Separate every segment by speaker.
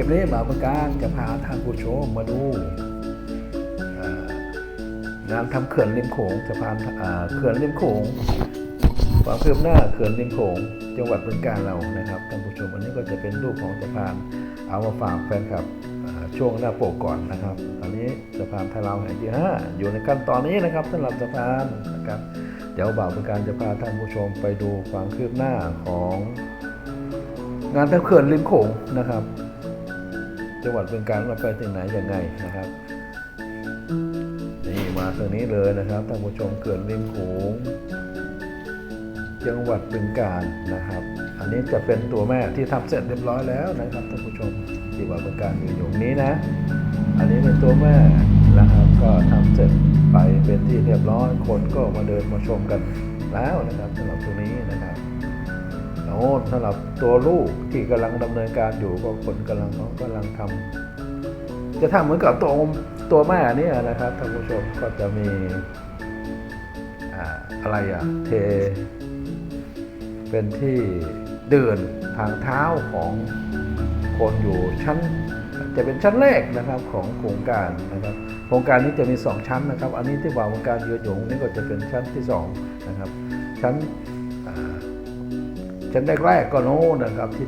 Speaker 1: ลิปนี้บ่าประการจะพาทานผู้ชมมาดูงานทำเขื่อนริมโขงสะพานเขื่อนริมโขงความคืบหน้าเขื่อนริมโขงจังหวัดบึงกาฬเรานะครับท่านผู้ชมอันนี้ก็จะเป็นรูปของสะพานเอามาฝากแฟนคลับช่วงหน้าโปกก่อนนะครับ อันนี้สะพานไทยลาวแห่งที่ห้าอยู่ในขั้นตอนนี้นะครับสำหรับสะพานนะครับเดี๋ยวบ่าวประการจะพาท่านผู้ชมไปดูความคืบหน้าของงานทำเขื่อนริมโขงนะครับ จังหวัดบึงกาฬเราไปถึงไหนยังไงนะครับนี่มาตรงนี้เลยนะครับท่านผู้ชมเขื่อนริมโขงจังหวัดบึงกาฬนะครับ อันนี้จะเป็นตัวแม่ที่ทำเสร็จเรียบร้อยแล้วนะครับท่านผู้ชมที่ว่าบึงกาฬอยู่ตรงนี้นะ อันนี้เป็นตัวแม่นะครับ ก็ทำเสร็จไปเป็นที่เรียบร้อยคนก็มาเดินมาชมกันแล้วนะครับสำหรับตัวนี้นะครับ โอ้สำหรับตัวลูกที่กำลังดำเนินการอยู่ก็คนกำลังเขากำลังทำจะทำเหมือนกับตัวตัวแม่เนี่ยนะครับท่านผู้ชมก็จะมีอ่าอะไรอะเท เป็นที่เดินทางเท้าของคนอยู่ชั้น จะเป็นชั้นแรกนะครับของโครงการนะครับโครงการนี้จะมี 2 ชั้นนะครับ อันนี้ที่ว่าโครงการยืนหยงนี่ก็จะเป็นชั้นที่2นะครับชั้น ชั้นแรกๆก็โน้นนะครับที่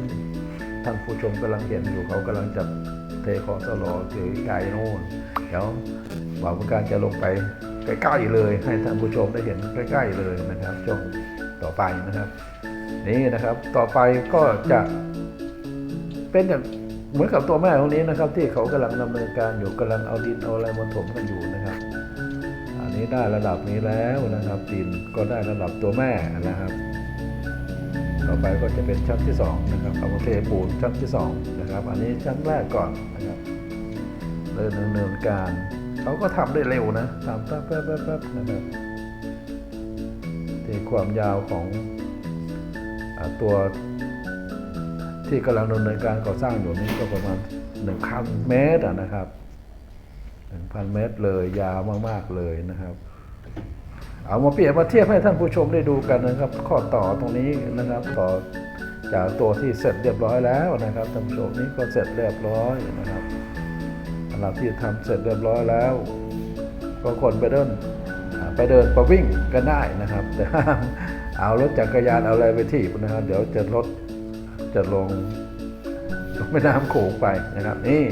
Speaker 1: ท่านผู้ชมกำลังเห็นอยู่เขากำลังจะเทคอสลหรือไกลโน่นเดี๋ยวบ่าวการจะลงไปใกล้ๆเลย ให้ท่านผู้ชมได้เห็นใกล้ๆเลยนะครับช่วงต่อไปนะครับ นี่นะครับต่อไปก็จะเป็นอย่างเหมือนกับตัวแม่ตรงนี้นะครับ ที่เขากำลังดำเนินการอยู่กำลังเอาดินเอาอะไรมาถมกันอยู่นะครับ อันนี้ได้ระดับนี้แล้วนะครับดินก็ได้ระดับตัวแม่นะครับ ต่อไปก็จะเป็นชั้นที่2นะครับเอาเทปูนชั้นที่2นะครับอันนี้ชั้นแรกก่อนนะครับเริ่มดำเนินการเขาก็ทำได้เร็วนะทำแป๊บแป๊บแป๊บแป๊บนะครับที่ความยาวของอตัวที่กำลังดำเนินการก่อสร้างอยู่นี้ก็ประมาณ1,000เมตรนะครับ1,000 เมตรเลยยาวมาก ๆ เลยนะครับ เอามาเปรียบมาเทียบให้ท่านผู้ชมได้ดูกันนะครับ ข้อต่อตรงนี้นะครับต่อจากตัวที่เสร็จเรียบร้อยแล้วนะครับท่านผู้ชมนี้ก็เสร็จเรียบร้อยนะครับสำหรับที่ทำเสร็จเรียบร้อยแล้วก็คนไปเดินไปเดินไปวิ่งกันได้นะครับ แต่ห้ามเอารถจักรยานเอาอะไรไปที่นะครับเดี๋ยวจะรถจะลงลงแม่น้ำโขงไปนะครับ นี่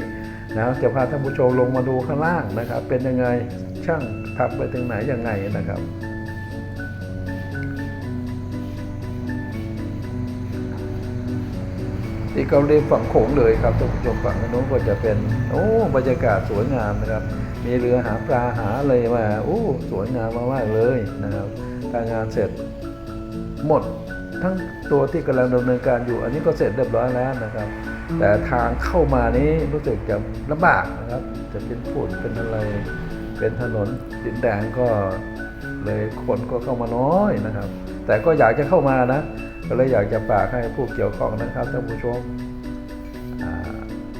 Speaker 1: นะจะพาท่านผู้ชมลงมาดูข้างล่างนะครับ เป็นยังไง ช่างทำไปถึงไหนยังไงนะครับ ที่เกาหลีฝั่งโขงเลยครับท่านผู้ชมฝั่งโน้นก็จะเป็น โอ้บรรยากาศสวยงามนะครับ มีเรือหาปลาหาอะไรมาโอ้สวยงามมากๆเลยนะครับถ้างานเสร็จหมดทั้งตัวที่กำลังดำเนินการอยู่ อันนี้ก็เสร็จเรียบร้อยแล้วนะครับ แต่ทางเข้ามานี้รู้สึกจะลำบากนะครับ จะเป็นฝุ่นเป็นอะไร เป็นถนนดินแดงก็เลยคนก็เข้ามาน้อยนะครับ แต่ก็อยากจะเข้ามานะก็เลยอยากจะฝากให้ผู้เกี่ยวข้องนะครับท่านผู้ชม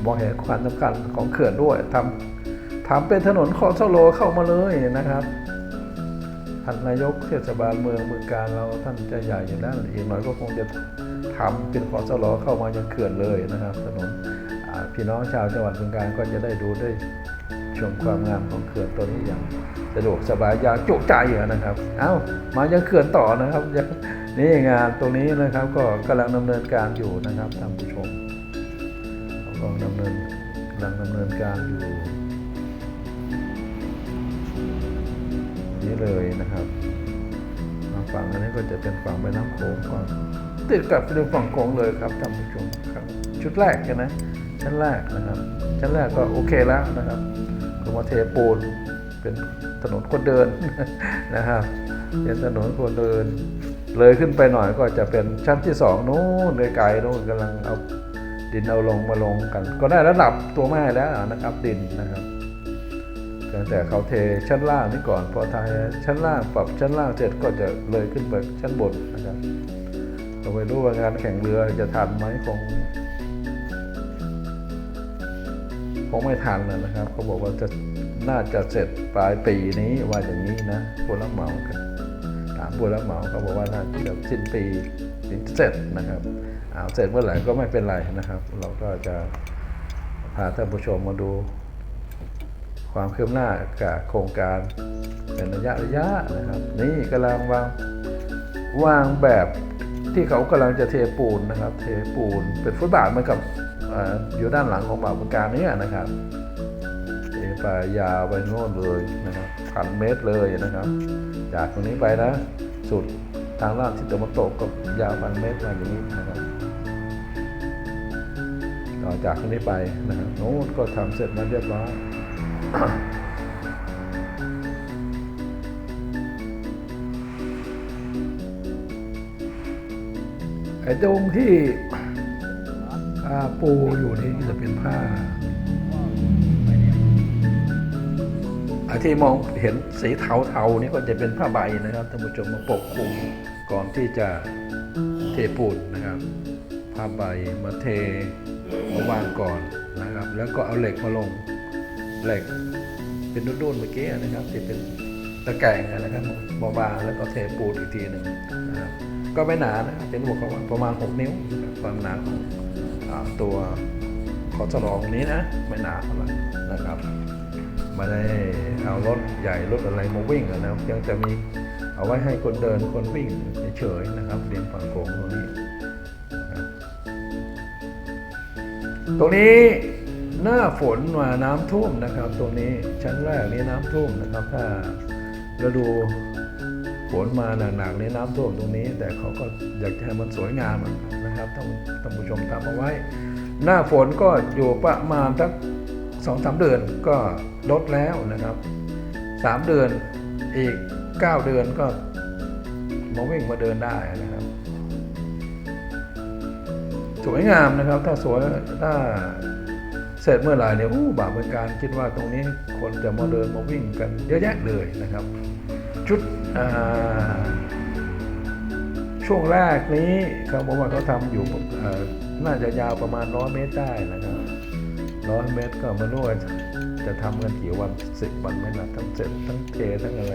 Speaker 1: มองเห็นความสำคัญของเขื่อนด้วยทำทำเป็นถนนคอสโลเข้ามาเลยนะครับท่านนายกเทศบาลเมืองเมืองการเราท่านจะใหญ่อยู่แล้วอีกหน่อยก็คงจะทำเป็นคอสโลเข้ามายังเขื่อนเลยนะครับ ถนนพี่น้องชาวจังหวัดเมืองการก็จะได้ดูได้ ชมความงามของเขื่อนตัวนี้อย่างสะดวกสบายอย่างจุใจนะครับ เอ้ามายังเขื่อนต่อนะครับนี่งานตรงนี้นะครับก็กำลังดำเนินการอยู่นะครับท่านผู้ชมเราก็ดำเนินกำลังดำเนินการอยู่ นี่เลยนะครับทางฝั่งอันนี้ก็จะเป็นฝั่งแม่น้ำโขงก่อนติดกับเริมฝั่งโขงเลยครับท่านผู้ชมครับ ชุดแรกใช่ไหมชั้นแรกนะครับ ชั้นแรกก็โอเคแล้วนะครับ เทปูนเป็นถนนคนเดินนะครับเป็นถนนคนเดิน เลยขึ้นไปหน่อยก็จะเป็นชั้นที่สองนู้นไกลๆนู้นกำลังเอาดินเอาลงมาลงกัน ก็ได้ระดับตัวแม่แล้วนะครับดินนะครับแต่เขาเทชั้นล่างนี่ก่อนพอทายชั้นล่างปรับชั้นล่างเสร็จก็จะเลยขึ้นไปชั้นบนนะครับก็ไม่รู้ว่างานแข่งเรือจะทันไหมคงคงไม่ทันแล้วนะครับเขาบอกว่าจะ น่าจะเสร็จปลายปีนี้ว่าอย่างนี้นะผู้รับเหมากันถามผู้รับเหมาเขาบอกว่าน่าจะสิ้นปีถึงเสร็จนะครับเอาเสร็จเมื่อไหร่ก็ไม่เป็นไรนะครับ เราก็จะพาท่านผู้ชมมาดู ความคืบหน้ากับโครงการเป็นระยะระยะนะครับ นี่กำลังวางวางแบบที่เขากำลังจะเทปูนนะครับ เทปูนเป็นฟุตบาทเหมือนกับเออยู่ด้านหลังของบ่าวประการเนี้นะครับ ไปยาวไปโน่นเลยนะครับพันเมตรเลยนะครับ จากตรงนี้ไปนะ สุดทางลาดทิศตะวันตกก็ยาวพันเมตรมาอย่างนี้นะครับต่อจากตรงนี้ไปนะครับโน้นก็ทำเสร็จมาเรียบร้อยไอ้ตรงที่ปูอยู่นี่จะเป็นผ้า ที่มองเห็นสีเทาๆนี่ก็จะเป็นผ้าใบนะครับท่านผู้ชมมาปกคลุมก่อนที่จะเทปูนนะครับ ผ้าใบมาเทมาวางก่อนนะครับ แล้วก็เอาเหล็กมาลงเหล็กเป็นดุนๆเมื่อกี้นะครับที่เป็นตะแกรงนะครับบางๆแล้วก็เทปูนอีกทีหนึ่งนะครับก็ไม่หนานะเป็นหัวของประมาณ 6 นิ้วความหนาของอตัวขอสลองนี้นะไม่หนาเท่าไหร่นะครับ ไม่ได้เอารถใหญ่รถอะไรมาวิ่งนะครับยังจะมีเอาไว้ให้คนเดินคนวิ่งเฉยๆนะครับเรียงฝั่งโขงตรงนี้ ตรงนี้หน้าฝนมาน้ำท่วมนะครับ ตรงนี้ชั้นแรกนี้น้ำท่วมนะครับ ถ้าฤดูฝนมาหนักๆในน้ำท่วมตรงนี้ แต่เขาก็อยากจะให้มันสวยงามนะครับท่านท่านผู้ชมทำเอาไว้ หน้าฝนก็อยู่ประมาณสักสองสามเดือนก็ ลดแล้วนะครับสามเดือนอีกเก้าเดือนก็มาวิ่งมาเดินได้นะครับ สวยงามนะครับ ถ้าสวยถ้าเสร็จเมื่อไหร่เนี่ยอู้บาปเป็นการคิดว่าตรงนี้คนจะมาเดินมาวิ่งกันเยอะแยะเลยนะครับ ชุดช่วงแรกนี้เขาบอกว่าเขาทำอยู่น่าจะยาวประมาณร้อยเมตรได้นะครับ ร้อยเมตรก็ไม่รู้ว่าจะทำกันกี่วันสิบวันไหมนะทั้งเสร็จทั้งเททั้งอะไร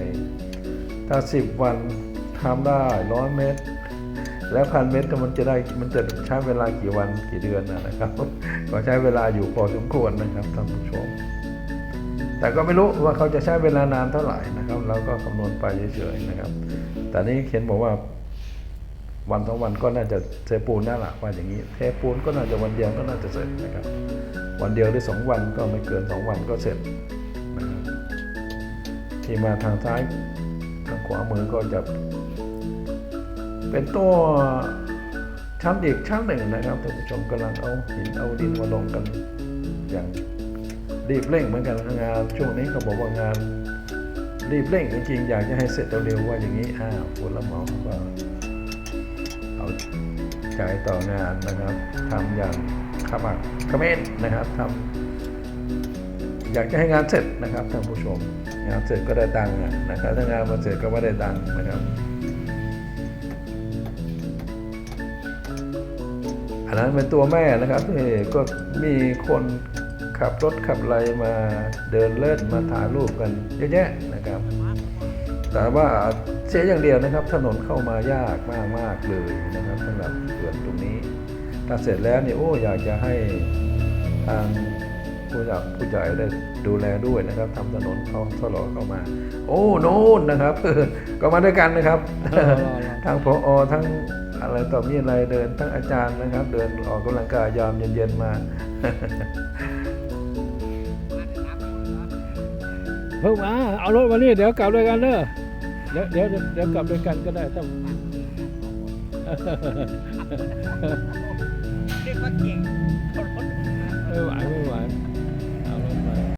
Speaker 1: ถ้าสิบวันทำได้ร้อยเมตรแล้วพันเมตรก็มันจะได้มันจะใช้เวลากี่วันกี่เดือนนะครับ ก็ใช้เวลาอยู่พอสมควรนะครับท่านผู้ชม แต่ก็ไม่รู้ว่าเขาจะใช้เวลานานเท่าไหร่นะครับ เราก็คำนวณไปเฉยๆนะครับ แต่นี่เขียนบอกว่า วันสองวันก็น่าจะเทปูนนั่นแหละว่าอย่างนี้เทปูนก็น่าจะวันเดียวก็น่าจะเสร็จนะครับ วันเดียวหรือสองวันก็ไม่เกินสองวันก็เสร็จนะครับที่มาทางซ้ายทางขวามือก็จะเป็นตัวชั้นอีกชั้นหนึ่งนะครับท่านผู้ชมกำลังเอาหินเอาดินมาลงกันอย่างรีบเร่งเหมือนกันงานช่วงนี้เขาบอกว่างานรีบเร่งจริงๆอยากจะให้เสร็จเร็วๆว่าอย่างนี้อ้าวคนละหมอเขาก็ เอาใจต่องานนะครับทำอย่างขมักเขม้นนะครับทำอยากจะให้งานเสร็จนะครับท่านผู้ชม งานเสร็จก็ได้ตังค์นะครับถ้างานมาเสร็จก็ไม่ได้ตังค์นะครับ อันนั้นเป็นตัวแม่นะครับที่ก็มีคนขับรถขับอะไรมาเดินเล่นมาถ่ายรูปกันเยอะแยะนะครับ แต่ว่า เสียอย่างเดียวนะครับ ถนนเข้ามายากมากมากๆเลยนะครับสำหรับเขื่อนตรงนี้ถ้าเสร็จแล้วเนี่ยโอ้อยากจะให้ทางผู้หลักผู้ใหญ่ได้ดูแลด้วยนะครับทำถนนเขาทลอเข้ามา โอ้โน่นนะครับก็มาด้วยกันนะครับทั้งพอทั้งอะไรต่อมีอะไรเดินทั้งอาจารย์นะครับ เดินออกกำลังกายยามเย็นๆมา
Speaker 2: เพิ่งมาเอารถมานี่เดี๋ยวกลับด้วยกันเด้อ เดี๋ยวเดี๋ยวเดี๋ยวกลับด้วยกันก็ได้ถ้าเรียกว่าเก่ง